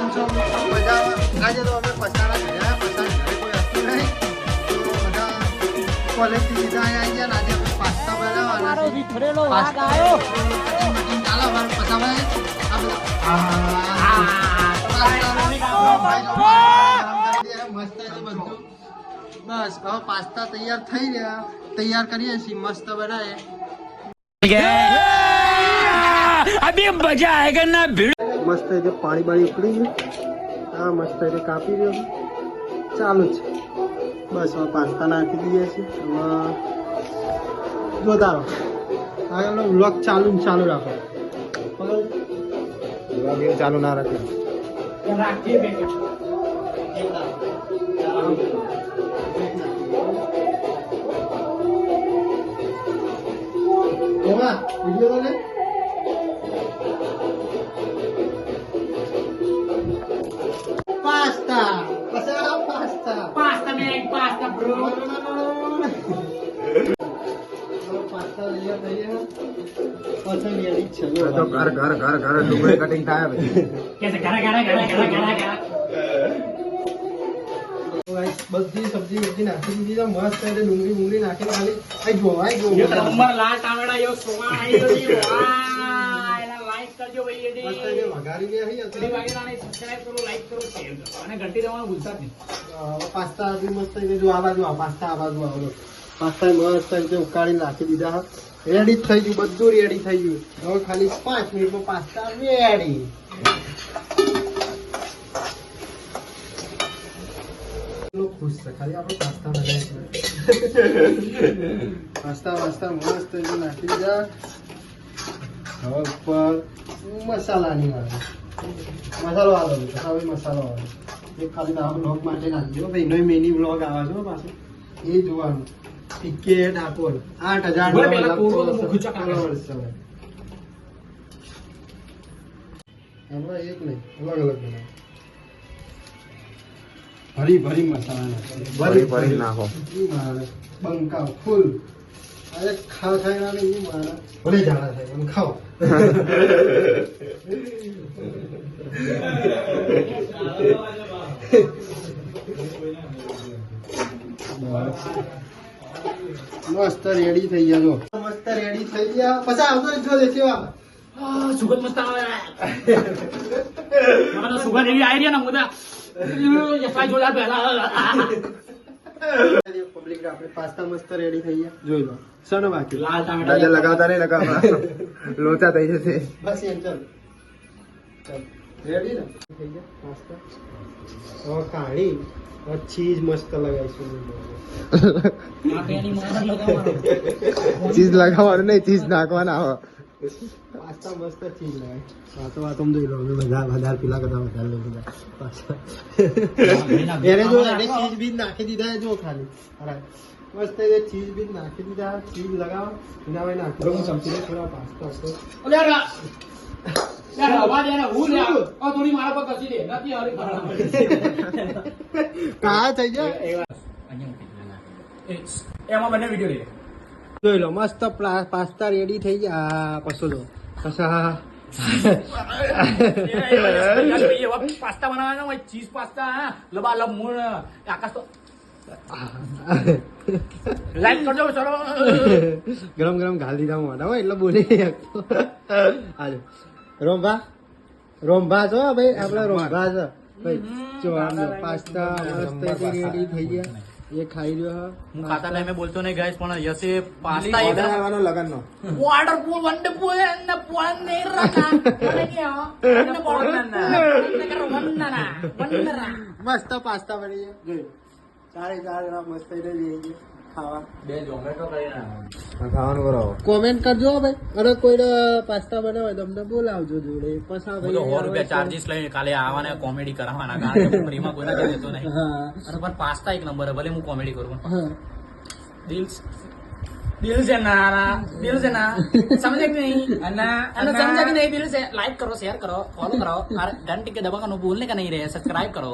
કેમ છો. મજામાં આજે તો અમે પસારા ગયા પસાર ઘરે કોઈ હતું નહીં. તો બધા કોલેજથી સીધા અહીંયા આવી ગયા ને આજે અમે પાસ્તા બનાવવાના છે. પાસ્તા આવ્યો. કટિંગ અમારે પસાવા મસ્ત છે બધું. બસ હવે પાસ્તા તૈયાર થઈ ગયા તૈયાર કરીએ છીએ મસ્ત બનાવે અભી મજા આયેગા ના ભીડ? મસ્ત રીતે પાણી બાણી ઉકળી ગયું હા મસ્ત રીતે કાપી રહ્યો છું. ચાલુ જ છે. બસ હવે પાસ્તા નાખી દઈએ છીએ. હવે જોતા રહો આગળનો વ્લોગ ચાલુ ચાલુ રાખો. વ્લોગ ચાલુ ના રાખે. એમાં વીડિયો તો ઘર ઘર ઘર ઘર ડુંગળી કટિંગ થાય બધી સબ્જી બધી નાખી દીધી છે મસ્ત ડુંગળી ડુંગળી નાખી ખાલી. આઈ જો આઈ જો લાલ ટામેડા યો સોવા આઈ ગયો વાહ એલા લાઈક કરજો ભાઈ એડી મસ્ત રીતે વઘારી દે અહીં થોડી સબસ્ક્રાઇબ કરો લાઈક કરો શેર કરો. અને ઘંટી દબાવવાનું ભૂલતા જ નહીં. પાસ્તા બી મસ્ત જો આ બાજુ આવો, પાસ્તા આ બાજુ આવો. પાસ્તા મસ્ત રીતે ઉકાળી નાખી દીધા. રેડી થઈ ગયું, બધું રેડી થઈ ગયું. હવે ખાલી પાંચ મિનિટમાં પાસ્તા રેડી ખુશ છે, ખાલી આપણે પાસ્તા પાસ્તા મસ્ત રીતે નાખી દીધા. હવે ઉપર મસાલાની વાત. મસાલો આલો હવે મસાલો આવે ખાલી તો આ બ્લોગ માટે નાખજો ભાઈ, એનો મેની બ્લોગ આવે છે હો પાછો. એ જોવાનું. ટિકિટ આપો આઠ હજાર. આપણે એક નહીં અલગ અલગ બનાવો ભરી ભરી મસાલા ભરી ભરી નાખો. ઈ ફૂલ. અરે ખાવ થાય ના નહીં ઈ ભલે જાડા થાય પણ ખાઓ. મસ્ત રેડી થઈ ગયા જો. મસ્ત રેડી થઈ ગયા. પછી આવતો જો દેખી વા સુગંધ મસ્ત આવે. મને સુગંધ એવી આવી રહી ને મુદા એફઆઈ જોલા પહેલા પબ્લિક આપણે પાસ્તા મસ્ત રેડી થઈ ગયા. જોઈ લો. સણ બાકી લાલ ટામેટા લગાવતા નહીં લગાવતા. લોચા થઈ જશે. બસ એમ ચાલ. ચાલ. રેડી ને? થઈ ગયા પાસ્તા. હવે કાઢી હવે ચીઝ મસ્ત લગાવીશું માથેની માર ચીઝ લગાવવાનું નહીં ચીઝ નાખવાના આવે પાસ્તા મસ્ત ચીઝ લગાવી. હા તો જોઈ લો અમે વધારે વધારે પેલા કરતા વધારે લઈ લીધા. પાસ્તા. એને જો એને ચીઝ બીજ નાખી દીધા જો ખાલી. મસ્ત એ ચીઝ બીજ નાખી દીધા ચીઝ લગાવો એના નાખી થોડા પાસ્તા એમાં બંને વિડિયો લે જોઈ લો મસ્ત પાસ્તા રેડી થઈ ગયા. પસો જો. પાસ્તા બનાવવાનો હોય ચીઝ પાસ્તા લબા લબ મૂળ આકાશ તો લાઈક કરજો ચલો. ગરમ ગરમ ઘાલી દીધા મોઢા હોય એટલે બોલી શકતો. હાલો. રોમભા? રોમભા છો? ભાઈ આપડે રોમભા. છે. ભાઈ જો આમ પાસ્તા મસ્ત રેડી થઈ ગયા. એ ખાઈ રહ્યો હા. હું ખાતા ટાઈમે બોલતો નહીં ગાઈસ પણ યસે પાસ્તા ઓર્ડર આવવાનો લગનનો. વonderful wonderful and wonderful ના મસ્ત પાસ્તા બની ગયા. ચારે ચાર જણા મસ્ત રીતે લઈ ગયા. ખાવા. બે ઝોમેટો ચાર્જીસ લઈને આવવાના કોમેડી કરાવવાના. કે નહીં. અને પણ પાસ્તા એક નંબર ભલે હું કોમેડી કરું દિલ દિલ છે નારા દિલ છે ના. સમજે કે નહીં? અને અને કરો શેર કરો ફોલો કરો અને ઘંટી કે દબાવવાનું ભૂલને કે નહીં રહે. સબસ્ક્રાઇબ કરો.